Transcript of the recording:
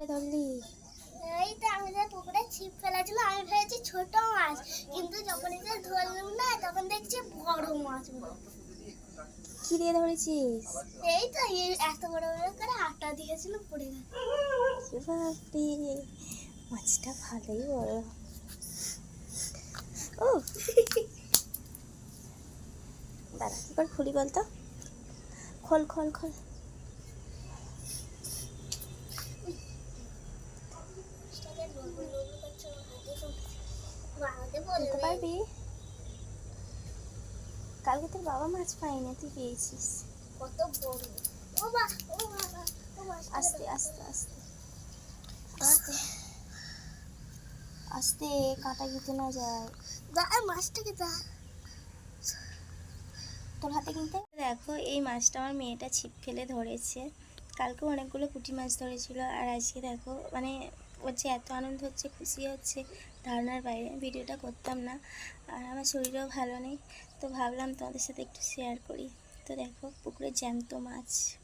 ধরলি এই তো আমি যে পুকুরে ছিপ ফেলেছিল আমি ভেবেছি ছোট মাছ কিন্তু যখন এটা ধরলাম না তখন দেখছি বড় মাছ কি দিয়ে ধরেছিস? এই তো এত বড় বড় করে আটটা দিয়েছিল পড়ে বাপরে মাছটা ভালোই বড়। ও। দাঁড়া কি করে খুলি বলতো। খোল খোল খোল। বলতে পারবি? কালকে তোর বাবা মাছ পাইনি তুই পেয়েছিস। কত বড়। ও বা ও বাবা ও আস্তে আস্তে আস্তে আস্তে। আস্তে। কাটা গিতে না যায়। দা মাছটাকে দা। তোর হাতে কিনতে দেখো এই মাছটা আমার মেয়েটা ছিপ ফেলে ধরেছে। কালকে অনেকগুলো পুঁটি মাছ ধরেছিল আর আজকে দেখো মানে ওর যে এত আনন্দ হচ্ছে, খুশি হচ্ছে, ধারণার বাইরে। ভিডিওটা করতাম না, আর আমার শরীরও ভালো নেই। তো ভাবলাম তোমাদের সাথে একটু শেয়ার করি। তো দেখো, পুকুরে জ্যান্ত মাছ।